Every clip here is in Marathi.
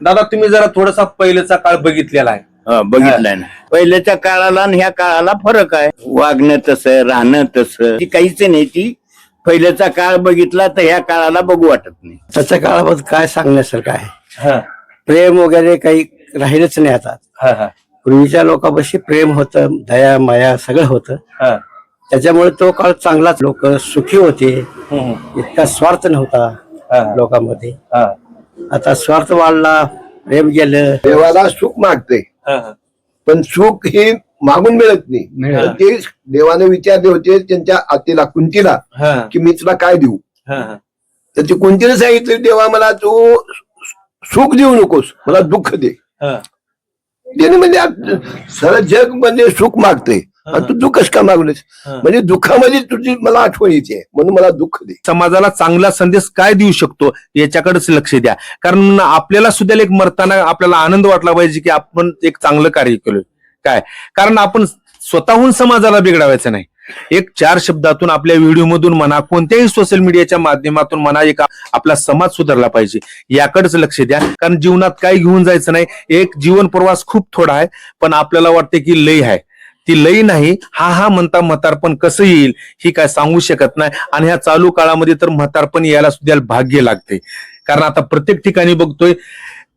दादा तुम्ही जरा थोडासा पहिलेचा काळ बघितलेला आहे. हा, बघितलंय ना. पहिल्याच्या काळाला आणि ह्या काळाला फरक आहे. वागणं तसं राहणं तसं ती काहीच नाही ती पहिल्याचा काळ बघितला तर ह्या काळाला बघू वाटत नाही. त्याच्या काळाबद्दल काय सांगण्यासारखं आहे? हा, प्रेम वगैरे काही राहिलंच नाही आता. हा, हा, पूर्वीच्या लोकांपाशी प्रेम होतं दया माया सगळं होतं. हा. त्याच्यामुळे तो काळ चांगलाच लोक सुखी होते. हम्म, इतका स्वार्थ नव्हता हा, लोकांमध्ये. हा, आता स्वार्थ वाढला प्रेम गेलं देवाला सुख मागते. हा, हा. पण सुख हे मागून मिळत नाही. ते देवाने विचारले होते त्यांच्या आतीला कुंतीला हा, की मी तुला काय देऊ? हा, हा. तर ते कुंतीने सांगितलं देवा मला तू सुख देऊ नकोस मला दुःख दे. हा. त्याने म्हणजे सरळ जग म्हणजे सुख मागते. आणि तू दुःखच का मागलेस. म्हणजे दुःखामध्ये तुझी मला आठवण येते म्हणून मला दुःख दे. समाजाला चांगला संदेश काय देऊ शकतो याच्याकडेच लक्ष द्या. कारण आपल्याला सुद्धा एक मरताना आपल्याला आनंद वाटला पाहिजे की आपण एक चांगलं कार्य केलोय. काय? कारण आपण स्वतःहून समाजाला बिघडावायचं नाही. एक चार शब्दातून आपल्या व्हिडिओमधून म्हणा कोणत्याही सोशल मीडियाच्या माध्यमातून म्हणा एक आपला समाज सुधारला पाहिजे. याकडेच लक्ष द्या. कारण जीवनात काही घेऊन जायचं नाही. एक जीवन प्रवास खूप थोडा आहे पण आपल्याला वाटते की लय आहे. ती लई नाही हा हा म्हणता म्हातारपण कसं येईल ही काय सांगू शकत नाही. आणि ह्या चालू काळामध्ये तर म्हातारपण यायला सुद्धा भाग्य लागते. कारण आता प्रत्येक ठिकाणी बघतोय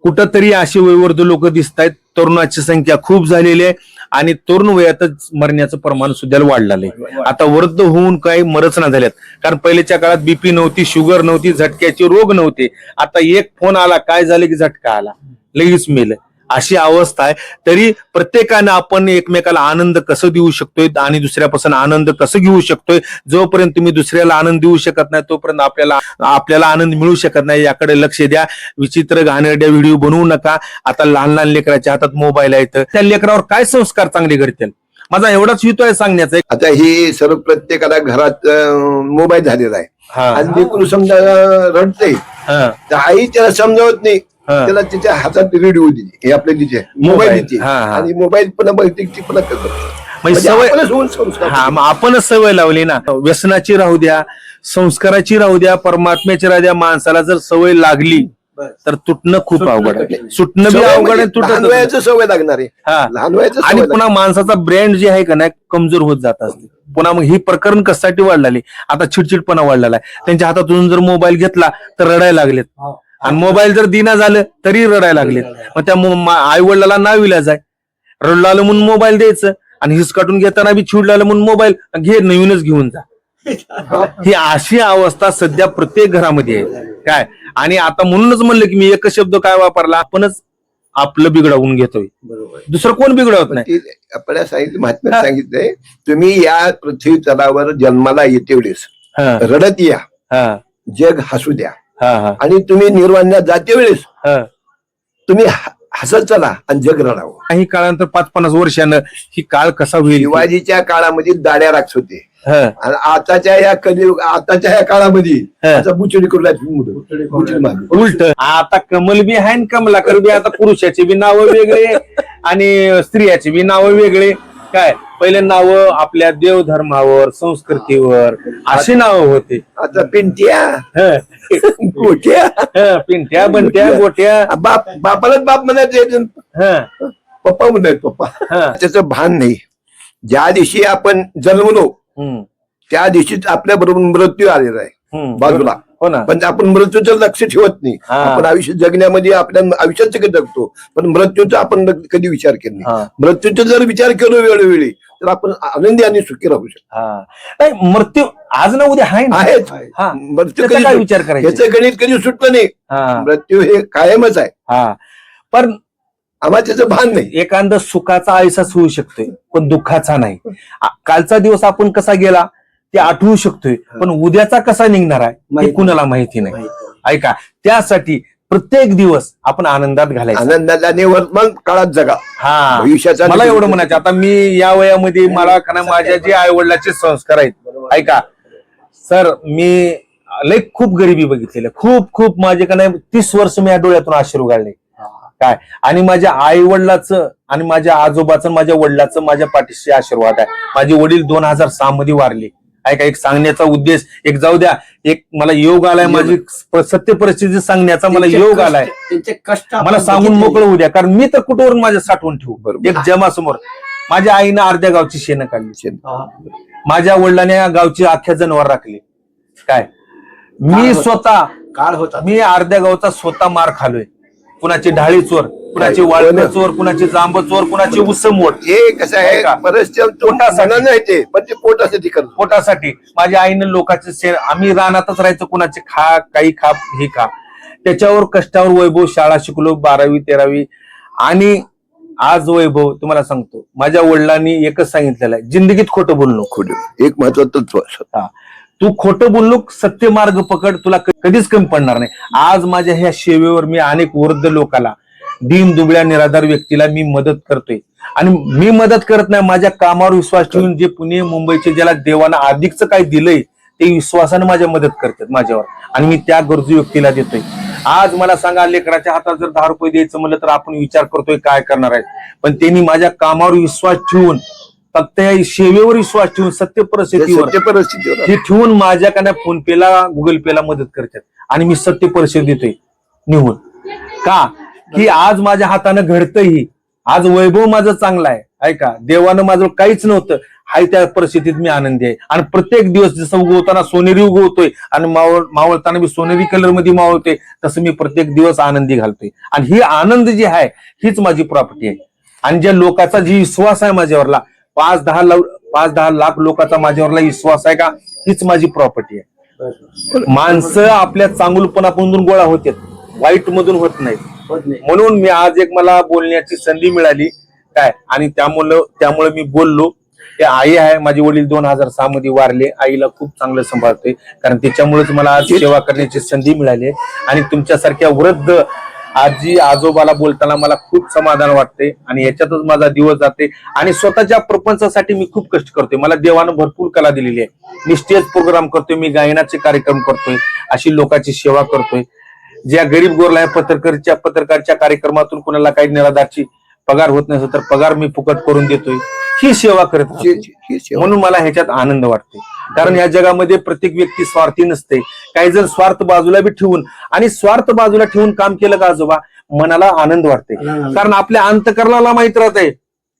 कुठंतरी असे वयवर्ध लोक दिसत आहेत तरुणाची संख्या खूप झालेली आहे आणि तरुण वयातच मरण्याचं प्रमाण सुद्धा वाढलेलं आहे. आता वृद्ध होऊन काही मरच ना झाल्यात. कारण पहिल्याच्या काळात बीपी नव्हती शुगर नव्हती झटक्याचे रोग नव्हते. आता एक फोन आला काय झालं की झटका आला? लगेच मेलं. अशी अवस्था आहे. तरी प्रत्येकानं आपण एकमेकाला आनंद कसं देऊ शकतोय आणि दुसऱ्यापासून आनंद कसं घेऊ शकतोय? जोपर्यंत तुम्ही दुसऱ्याला आनंद देऊ शकत नाही तोपर्यंत आपल्याला आपल्याला आनंद मिळू शकत नाही. याकडे लक्ष द्या. विचित्र घाणेरड्या व्हिडिओ बनवू नका. आता लहान लहान लेकराच्या हातात मोबाईल आहेत त्या लेकरावर काय संस्कार चांगले घडतील? माझा एवढाच हेतू आहे सांगण्याचा. आता ही सर्व प्रत्येकाला घरात मोबाईल झालेला आहे. आणि समजा रडते हा, आई त्याला समजावत नाही. त्याला तिच्या हातात रेडिओ दिली. हे आपले तिचे मोबाईल. मोबाईल दिली हा, हा. आणि मोबाईल पुन्हा ती पुन्हा करतो म्हणजे म्हणजे सवय हा मग आपणच सवय लावली ना. व्यसनाची राहू द्या संस्काराची राहू द्या परमात्म्याची राहू द्या माणसाला जर सवय लागली तर तुटणं खूप अवघड आहे. सुटणं बी अवघड म्हणजे आहे वयाचं सवय लागणार आहे. हा. लहान वयाचं आणि पुन्हा माणसाचा ब्रँड जे आहे का नाही कमजोर होत जात असते. पुन्हा मग ही प्रकरण कशासाठी वाढलेली? आता चिडचिडपणा वाढलेला आहे. त्यांच्या हातातून जर मोबाईल घेतला तर रडायला लागलेत. आणि मोबाईल जर दिना झालं तरी रडायला लागलेत. मग त्या आई वडिलाला नाव इलाज आहे रडलं आलं म्हणून मोबाईल द्यायचं आणि हिस काटून घेताना बी चिडलं म्हणून मोबाईल घे नवीनच घेऊन जा. ही अशी अवस्था सध्या प्रत्येक घरामध्ये आहे. काय? आणि आता म्हणूनच म्हणलं की मी एकच शब्द काय वापरला? आपणच आपलं बिघडवून घेतोय. दुसरं कोण बिघडवत नाही? ते आपल्याला सांगितलं महात्म्यात सांगितलंय तुम्ही या पृथ्वी तलावर जन्माला येते रडत या. हा, जग हसू द्या. आणि तुम्ही निर्वाण्यात जाते वेळेस हा. तुम्ही हसत चला आणि जग रडावं. काही काळानंतर पाच पन्नास वर्षानं ही काळ कसा होईल? शिवाजीच्या काळामध्ये दाड्या राखस होते. हा, आणि आताच्या या कलियुग आताच्या या काळामध्ये हा. आता बुचडी करू लागली मुलं. बुचडी मारली. उलट. आता कमल बी आहे आणि कमलाकर बी आता पुरुषाची बी नावं वेगळे आणि स्त्रियाची बी नावं वेगळे. काय? पहिले नावं आपल्या देवधर्मावर संस्कृतीवर अशी नावं होते. आता पिंट्या. हा, गोट्या. हा, पिंट्या बंट्या गोट्या. बाप बापालाच बाप म्हणायचे हा, पप्पा म्हणायचे पप्पा. हा. त्याचं भान नाही. ज्या दिवशी आपण जन्मलो त्या दिवशीच आपल्या बरोबर मृत्यू आलेला आहे. बाजूला. हो ना. पण आपण मृत्यूचं लक्ष ठेवत नाही. हा. आपण आयुष्य जगण्यामध्ये आपल्या आयुष्यात सगळं जगतो? पण मृत्यूचा आपण कधी विचार केला नाही. मृत्यूचा जर विचार केलो वेळोवेळी तर आपण आनंदी आणि सुखी राहू शकतो. हा. नाही मृत्यू आज ना उद्या आहे ना? आहेत हा. मृत्यू त्याचा काय कधी विचार करायचा? याचं गणित कधी सुटलं नाही. हा, मृत्यू हे कायमच आहे. हा. पण आम्हाला त्याचं भान नाही. एखादा सुखाचा आयुष्याच होऊ शकतोय पण दुःखाचा नाही. आ- कालचा दिवस आपण कसा गेला ते आठवू शकतोय पण उद्याचा कसा निघणार आहे हे माहिती कुणाला माहिती नाही. ऐका त्यासाठी प्रत्येक दिवस आपण आनंदात घालायचा. आनंदाचा आणि वर्तमान काळात जगा. हा. भविष्याचा मला एवढं म्हणायचं आता मी या वयामध्ये मला माझ्या जे आई वडिलाचे संस्कार आहेत ऐका. सर मी लय खूप गरिबी बघितलेली. खूप खूप माझे का नाही तीस वर्ष मी या डोळ्यातून आश्रू गाळले काय? आणि माझ्या आई वडिलाचं आणि माझ्या आजोबाचं माझ्या वडिलाचं माझ्या पाठीशी आशीर्वाद आहे. माझे वडील दोन हजार सहा मध्ये वारले. ऐका एक सांगण्याचा उद्देश एक जाऊ द्या एक मला योग आलाय माझी सत्य परिस्थिती सांगण्याचा मला योग आलाय. कष्ट मला सांगून. मोकळं होऊ द्या कारण मी तर कुठवर माझ्या साठवून ठेवू. एक जमासमोर. माझ्या आईनं अर्ध्या गावची शेणं काढली. हा. माझ्या वडिलांनी गावची अख्ख्या जनावर राखली. काय? मी? स्वतः काळ होता. मी अर्ध्या गावचा स्वतः मार खालोय. कुणाची ढाळी चोर. कुणाची? वाळप चोर कुणाची जांब चोर कुणाची उसमोड हे कसं आहे. बरेचसे पोटासाठी. नाही ते पण ते पोटासाठी करतो. पोटासाठी. माझ्या आईनं लोकांचे शेण आम्ही रानातच राहायचो कुणाचे खा काही खा हे खा. त्याच्यावर कष्टावर वैभव शाळा शिकलो बारावी तेरावी. आणि आज वैभव तुम्हाला सांगतो माझ्या वडिलांनी एकच सांगितलेलं आहे जिंदगीत खोटं बोललो खोटं. एक महत्वाचं. तू खोटं बोललो सत्य मार्ग पकड तुला क- कधीच कमी पडणार नाही. आज माझ्या ह्या सेवेवर मी अनेक वृद्ध लोकाला दीन दुबळ्या निराधार व्यक्तीला मी मदत करतोय. आणि मी मदत करत नाही माझ्या कामावर विश्वास ठेवून जे पुणे मुंबईचे ज्याला देवानं अधिकचं काय दिलंय ते विश्वासाने माझ्या मदत करतात माझ्यावर. आणि मी त्या गरजू व्यक्तीला देतोय. आज मला सांगा लेकराच्या हातात जर दहा रुपये द्यायचं म्हणलं तर आपण विचार करतोय काय करणार आहे. पण त्यांनी माझ्या कामावर विश्वास ठेवून फक्त या सेवेवर विश्वास ठेवून सत्य परिस्थितीवर हे ठेवून माझ्याकडे फोन पेला गुगल पेला मदत करतात. आणि मी सत्य परिषद देतोय. निघून. का? की आज माझ्या हातानं घडतही आज वैभव माझं चांगलं आहे ऐका देवानं माझं काहीच नव्हतं. हाय त्या परिस्थितीत मी आनंदी आहे. आणि प्रत्येक दिवस जसं उगवताना सोनेरी उगवतोय आणि मावळ मावळताना मी सोनेरी कलरमध्ये मावळतोय तसं मी प्रत्येक दिवस आनंदी घालतोय. आणि ही आनंद जी आहे हीच माझी प्रॉपर्टी आहे. आणि ज्या लोकांचा जी विश्वास आहे माझ्यावरला पाच दहा पाच दहा लाख लोकांचा माझ्यावरला विश्वास आहे का हीच माझी प्रॉपर्टी आहे. माणसं आपल्या चांगुलपणापासून गोळा होतात. वाईट मधून होत नाहीत. होत नाही म्हणून मी आज एक मला बोलण्याची संधी मिळाली. काय? आणि त्यामुळं त्यामुळे मी बोललो. ते आई आहे माझे वडील दोन हजार सहा मध्ये वारले. आईला खूप चांगलं सांभाळते कारण त्याच्यामुळेच मला आज सेवा करण्याची संधी मिळाली. आहे. आणि तुमच्यासारख्या वृद्ध आजी आजोबाला बोलताना मला खूप समाधान वाटते आणि याच्यातच माझा दिवस जाते आणि स्वतःच्या प्रपंचासाठी मी खूप कष्ट करतोय. मला देवानं भरपूर कला दिलेली आहे. मी स्टेज प्रोग्राम करतोय. मी गायनाचे कार्यक्रम करतोय. अशी लोकांची सेवा करतोय. ज्या गरीब गोरला पत्रकारच्या पत्रकारच्या कार्यक्रमातून कुणाला काही निराधारची पगार होत नसेल तर पगार मी फुकट करून देतोय. ही सेवा करत. म्हणून मला ह्याच्यात आनंद वाटते कारण या जगामध्ये प्रत्येक व्यक्ती स्वार्थी नसते. काही जण स्वार्थ बाजूला बी ठेवून आणि स्वार्थ बाजूला ठेवून काम केलं का आजोबा? मनाला आनंद वाटते. कारण आपल्या अंतकरणाला माहीत राहते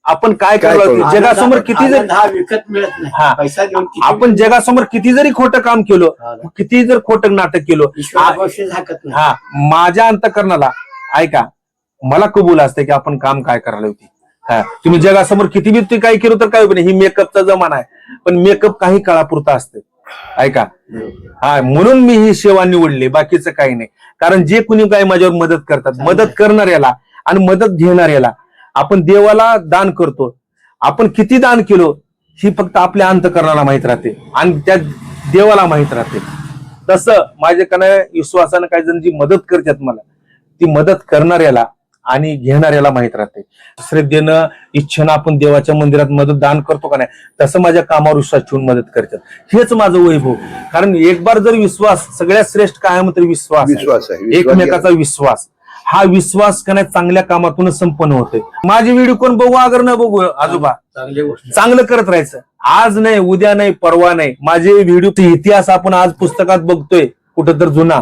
आपण काय काय करतो करू? जगासमोर किती जर हा विकत मिळत हा. नाही पैसा देऊन किती आपण जगासमोर किती जरी खोटं काम केलं. किती जर खोटं नाटक केलं ईश्वरापाशी झाकत नाही. हा माझ्या अंतकरणाला ऐका मला कबूल असते की आपण काम काय करायला होती. हा तुम्ही जगासमोर किती बी काय केलं तर काय होत नाही. ही मेकअपचा जमाना आहे. पण मेकअप काही काळापुरता असते. ऐका. हा म्हणून मी ही सेवा निवडली बाकीचं काही नाही. कारण जे कुणी काही माझ्यावर मदत करतात मदत करणाऱ्याला आणि मदत घेणाऱ्याला आपण देवाला दान करतो. आपण किती दान केलो ही फक्त आपल्या अंतकरणाला माहीत राहते आणि त्या देवाला माहीत राहते. तसं माझ्याकडे विश्वासानं काही जण जी मदत करतात मला ती मदत करणाऱ्याला आणि घेणाऱ्याला माहीत राहते. श्रद्धेनं इच्छेनं आपण देवाच्या मंदिरात मदत दान करतो का नाही तसं माझ्या कामावर विश्वास ठेवून मदत करतात. हेच माझं वैभव. कारण एक बार जर विश्वास सगळ्यात श्रेष्ठ काय तर विश्वास विश्वास एकमेकाचा विश्वास. हा विश्वास का नाही चांगल्या कामातूनच संपन्न होतोय. माझे व्हिडिओ कोण बघू अगर न बघू आजोबा? चांगली गोष्ट चांगलं करत राहायचं. आज नाही उद्या नाही परवा नाही. माझे व्हिडिओ इतिहास आपण आज पुस्तकात बघतोय कुठं तर जुना.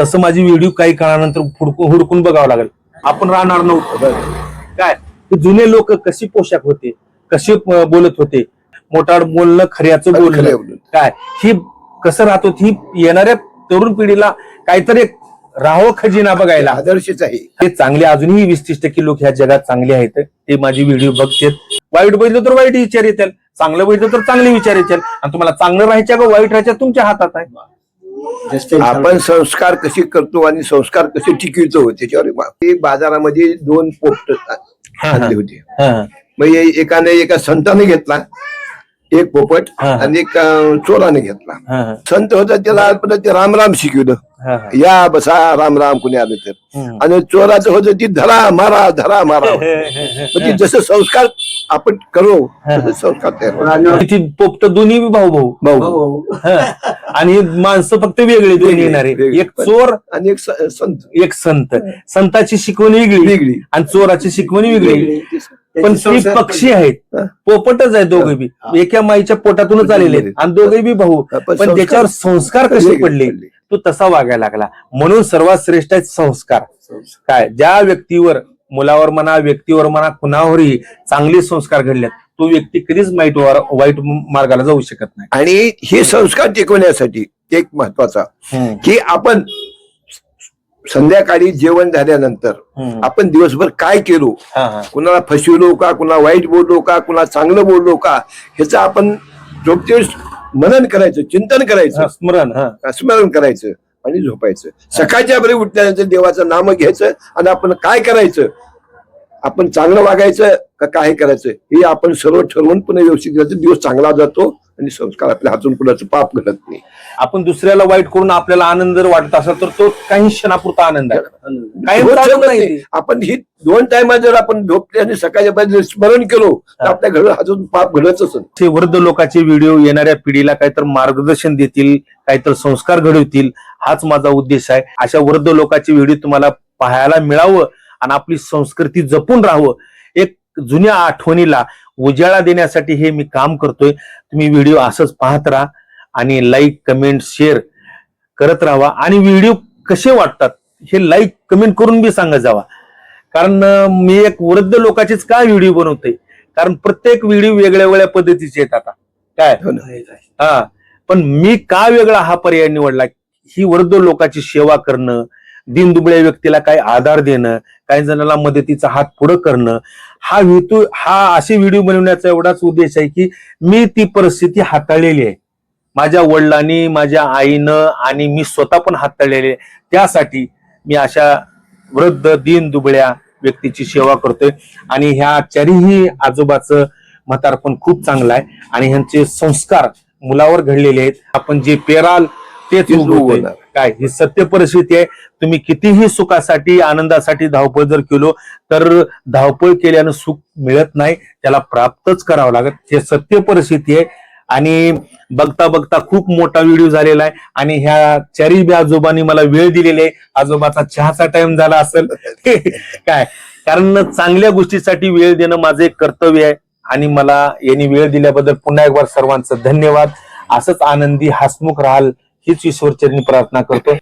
तसं माझी व्हिडिओ काही काळानंतर हुडकून हुडकून बघावं लागेल. आपण राहणार नव्हतं. काय? जुने लोक कशी पोशाख होते कसे प- बोलत होते? मोठाड बोलणं खऱ्याचं बोलणं. काय? ही कसं राहत? होती ही येणाऱ्या तरुण पिढीला काहीतरी एक राहावं खजिना बघायला. आदर्शच आहे. ते चांगले अजूनही वीस तीस टक्के लोक ह्या जगात चांगले आहेत. ते माझी व्हिडिओ बघतात. वाईट बघितलं तर वाईट विचार येतील. चांगलं बघितलं तर चांगले विचार येतील. आणि तुम्हाला चांगलं राहायचं का वाईट राहायचं तुमच्या हातात आहे. आपण संस्कार कसे करतो आणि संस्कार कसे टिकवितो त्याच्यावर बाजारामध्ये दोन पोपट आणले होते. हा, मग एकाने एका संताने घेतला. एक पोपट हा. आणि एक अं, चोराने घेतला. हा, हा, संत होता त्याला परत ते राम राम शिकवलं. हा, हा. या बसा राम राम कुणी आलं तर. हम्म. आणि चोराचं होतं ती धरा मारा धरा मारा. म्हणजे जसं संस्कार आपण करू तसं संस्कार तयार होतात. पोपट दोन्ही भाऊ भाऊ. भाऊ हो. आणि माणसं फक्त वेगळी दोन्ही येणारे. वेगळी. एक चोर आणि एक स- संत. एक संत. संताची शिकवण वेगळी वेगळी. आणि चोराची शिकवण वेगळी. वेगळी. पण ती पक्षी आहेत. पोपटच आहे दोघे बी. एका माईच्या पोटातूनच आलेले आहेत आणि दोघे बी भाऊ. पण त्याच्यावर संस्कार कसे पडले. तो तसा वागायला लागला. म्हणून सर्वात श्रेष्ठ आहेत संस्कार. काय? ज्या व्यक्तीवर मुलावर म्हणा व्यक्तीवर म्हणा कुणावरही चांगले संस्कार घडल्यात तो व्यक्ती कधीच वाईट वर- वाईट मार्गाला जाऊ शकत नाही. आणि हे संस्कार टिकवण्यासाठी एक महत्त्वाचा की आपण संध्याकाळी जेवण झाल्यानंतर. आपण दिवसभर काय केलो. कुणाला फसविलो का? कुणाला वाईट बोललो का? कुणाला चांगलं बोललो का? ह्याचं आपण झोपते मनन करायचं चिंतन करायचं. स्मरण हा. स्मरण करायचं आणि झोपायचं. सकाळच्या बरे उठल्यानंतर देवाचं नाम घ्यायचं आणि आपण काय करायचं? आपण चांगलं वागायचं का काय करायचं? हे आपण सर्व ठरवून पुन्हा व्यवस्थित दिवस चांगला जातो आणि संस्कार आपल्या हातून कुणाचं पाप घडत नाही आपण दुसऱ्याला वाईट करून आपल्याला आनंद जर वाटत असेल तर तो काही क्षणापुरता आनंद आहे नाही. आपण ही दोन टायमा जर आपण झोपले आणि सकाळच्या बाजू स्मरण केलो तर. आपल्या घरी हातून पाप घडतच. ते वृद्ध लोकांचे व्हिडिओ येणाऱ्या पिढीला काहीतरी मार्गदर्शन देतील काहीतरी संस्कार घडवतील हाच माझा उद्देश आहे अशा वृद्ध लोकांचे व्हिडिओ तुम्हाला पाहायला मिळावं आणि आपली संस्कृती जपून राहावं एक जुन्या आठवणीला उजाळा देण्यासाठी हे मी काम करतोय. तुम्ही व्हिडिओ असंच पाहत राहा आणि लाईक कमेंट शेअर करत राहा. आणि व्हिडिओ कसे वाटतात हे लाईक कमेंट करून बी सांगत जावा. कारण मी एक वृद्ध लोकांचेच का व्हिडिओ बनवतोय? कारण प्रत्येक व्हिडिओ वेगळ्या वेगळ्या पद्धतीचे आहेत आता. काय? हो. हा. पण मी का वेगळा हा पर्याय निवडला? ही वृद्ध लोकांची सेवा करणं दिनदुबळ्या व्यक्तीला काही आधार देणं काही जणांना मदतीचा हात पुढं करणं हा हेतू हा असे व्हिडिओ बनवण्याचा एवढाच उद्देश आहे की मी ती परिस्थिती हाताळलेली आहे माझ्या वडिलांनी माझ्या आईनं आणि मी स्वतः पण हाताळलेले आहे. त्यासाठी मी अशा वृद्ध दीन दुबळ्या व्यक्तीची सेवा करतोय आणि ह्या चारीही आजोबाचं म्हातारपण खूप चांगलं आहे आणि ह्यांचे संस्कार मुलावर घडलेले आहेत आपण जे पेराल तेच. उगवणार. काय? ही सत्य परिस्थिती आहे. तुम्ही कितीही सुखासाठी आनंदासाठी धावपळ जर केलो तर धावपळ केल्यानं सुख मिळत नाही. त्याला प्राप्तच करावं लागत हे सत्य परिस्थिती आहे. आणि बघता बघता खूप मोठा व्हिडिओ झालेला आहे. आणि ह्या चारी बी आजोबांनी मला वेळ दिलेली आहे. आजोबाचा चहाचा टाइम झाला असेल. काय? कारण चांगल्या गोष्टीसाठी वेळ देणं माझं एक कर्तव्य आहे. आणि मला यांनी वेळ दिल्याबद्दल पुन्हा एक बार सर्वांचं धन्यवाद. असंच आनंदी हसमुख राहाल. हीच ईश्वरचरणी प्रार्थना करतो